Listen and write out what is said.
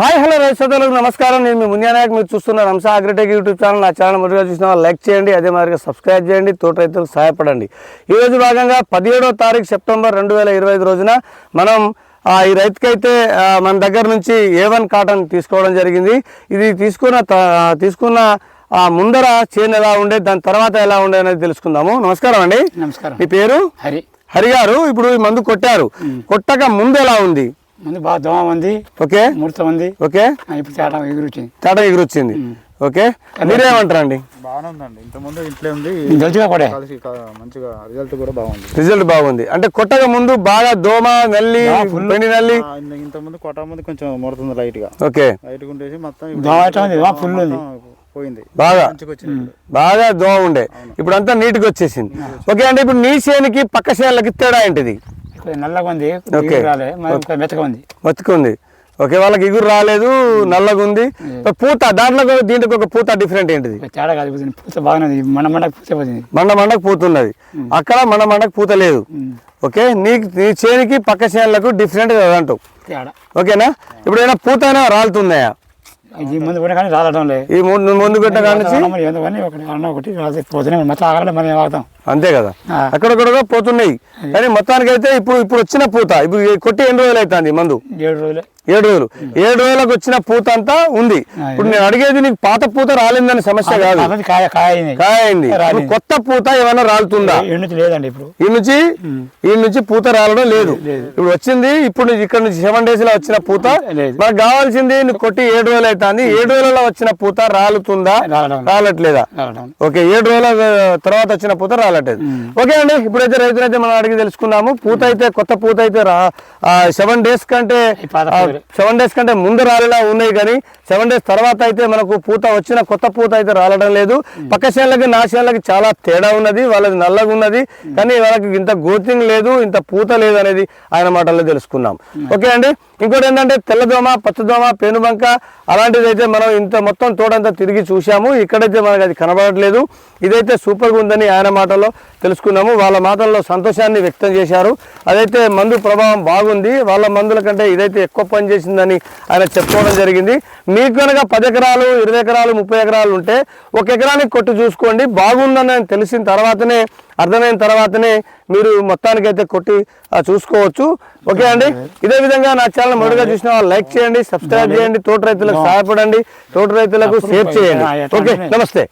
Hi hello రైతు సోదరులకు నమస్కారం. నేను మీ మున్యానాయక్ మీరు చూస్తున్న రంస అగ్రిటెక్ యూట్యూబ్ ఛానల్ నా ఛానల్ మొదటిగా చూసిన వాళ్ళు లైక్ చేయండి అదే మాదిరిగా సబ్స్క్రైబ్ చేయండి తోట రైతులకు సహాయపడండి. ఈ రోజు భాగంగా పదిహేడో తారీఖు సెప్టెంబర్ రెండు వేల ఇరవై ఐదు రోజున మనం ఆ, ఈ రైతుకైతే మన దగ్గర నుంచి ఏ వన్ కాటన్ తీసుకోవడం జరిగింది. ఇది తీసుకున్న తీసుకున్న ఆ ముందర చేను ఎలా ఉండే దాని తర్వాత ఎలా ఉండే అనేది తెలుసుకుందాము. నమస్కారం అండి. నమస్కారం. మీ పేరు? హరి. హరి గారు ఇప్పుడు ఈ మందు కొట్టారు. కొట్టక ముందు ఎలా ఉంది? ముందు బాగా దోమ ఉంది. ఓకే. ముడత ఉంది. ఓకే. ఇప్పుడు తేడా ఎగురుచ్చింది తేట ఎగురొచ్చింది. ఓకే. మీరేమంటారండి? బాగానే ఉందండి. ఇంతకుముందు ఇంట్లో ఉంది గెలుచుగా కూడా. కలిసి కా- మంచిగా రిజల్ట్ కూడా బాగుంది. రిజల్ట్ బాగుంది. అంటే కొట్టక ముందు బాగా దోమ నల్లి పెండి నల్లి. ఆ, ఇంత- ఇంతకుముందు కొట్ట ముందు కొంచెం ముడుతుంది లైట్గా ఓకే. లైట్గా ఉండేసి మొత్తం దోమ ఎట్లా ఉంది? దోమ full ఉంది. మొత్తం పోయింది. బాగా. దోమ ఉండే. ఇప్పుడు అంతా నీట్గా వచ్చేసింది. ఓకే అంటే ఇప్పుడు నీ చేనుకి పక్క చేనులకి తేడా ఏంటిది? నల్లగా ఉంది ఓకే. రాలే. మెత్తగా ఉంది. వాళ్ళకి ఎగురు రాలేదు నల్లగా ఉంది పూత దాంట్లో కూడా దీంట్లో ఒక పూత డిఫరెంట్ ఏంటిది? తేడా కాదు పూత మన మన పూత పోతుంది. మండ మండకు పూత ఉన్నది. అక్కడ మండ మండకు పూత లేదు. ఓకే నీ నీ చేనికి పక్క చేనులకు డిఫరెంట్ అంటావు ఓకేనా? ఇప్పుడు ఏమైనా పూత అయినా రాలుతున్నాయా ఇది ముందు కూడా కానీ రాలడం లేదు. ఈ ముందు ముందు ఎందుకు కానీ ఒకటి అన్న ఒకటి పోతూనే. మొత్తం ఆగడం మనం వాడతాం అంతే కదా. అక్కడక్కడ పోతున్నాయి. కానీ మొత్తానికి అయితే ఇప్పుడు ఇప్పుడు వచ్చిన పూత ఇప్పుడు ఈ కొట్టి ఎన్ని రోజులు అవుతుంది మందు? ఏడు రోజులే. ఏడు రోజులు. ఏడు రోజులకు వచ్చిన పూత అంతా ఉంది. ఇప్పుడు నేను అడిగేది నీకు పాత పూత రాలిందని సమస్య కాదు. అది కాయ కాయ అయింది. కాయ అయింది ఇప్పుడు కొత్త పూత ఏమైనా రాలుతుందా? ఎండుతి లేదండి ఇప్పుడు. ఈ నుంచి ఈ నుంచి పూత రాలడం లేదు. ఇప్పుడు వచ్చింది ఇప్పుడు ఇక్కడ నుంచి సెవెన్ డేస్లో వచ్చిన పూత. మనకు కావాల్సింది నువ్వు కొట్టి ఏడు రోజులు అవుతుంది ఏడు రోజులలో వచ్చిన పూత రాలుతుందా? రాలట్లేదా? ఓకే ఏడు రోజుల తర్వాత వచ్చిన పూత రాలట్లేదు. ఓకే అండి ఇప్పుడైతే రైతులైతే మనం అడిగి తెలుసుకున్నాము. పూత అయితే కొత్త పూత అయితే రా సెవెన్ డేస్ కంటే. సెవెన్ డేస్ కంటే ముందు రాలేలా ఉన్నాయి కానీ సెవెన్ డేస్ తర్వాత అయితే మనకు పూత వచ్చిన కొత్త పూత అయితే రాలడం లేదు. పక్క చేనులకి నా చేనులకి చాలా తేడా ఉన్నది వాళ్ళది నల్లగా ఉన్నది. కానీ వాళ్ళకి ఇంత గోతింగ్ లేదు ఇంత పూత లేదు అనేది ఆయన మాటల్లో తెలుసుకున్నాం. ఓకే అండి? ఇంకోటి ఏంటంటే తెల్లదోమ పచ్చదోమ పెనుబంక అలాంటిది అయితే మనం ఇంత మొత్తం తోడంతా తిరిగి చూసాము ఇక్కడైతే మనకు అది కనబడట్లేదు. ఇదైతే సూపర్గా ఉందని ఆయన మాటల్లో తెలుసుకున్నాము. వాళ్ళ మాటల్లో సంతోషాన్ని వ్యక్తం చేశారు. అదైతే మందు ప్రభావం బాగుంది. వాళ్ళ మందుల కంటే ఇదైతే ఎక్కువ పని చేసిందని ఆయన చెప్పుకోవడం జరిగింది. మీకు కనుక పది ఎకరాలు ఇరవై ఎకరాలు ముప్పై ఎకరాలు ఉంటే ఒక ఎకరానికి కొట్టు చూసుకోండి. బాగుందని తెలిసిన తర్వాతనే అర్థమైన తర్వాతనే మీరు మొత్తానికైతే కొట్టి చూసుకోవచ్చు. ఓకే అండి? ఇదే విధంగా నా ఛానల్ మొదటిగా చూసిన వాళ్ళు లైక్ చేయండి సబ్స్క్రైబ్ చేయండి తోట రైతులకు సహాయపడండి తోట రైతులకు షేర్ చేయండి. ఓకే? నమస్తే.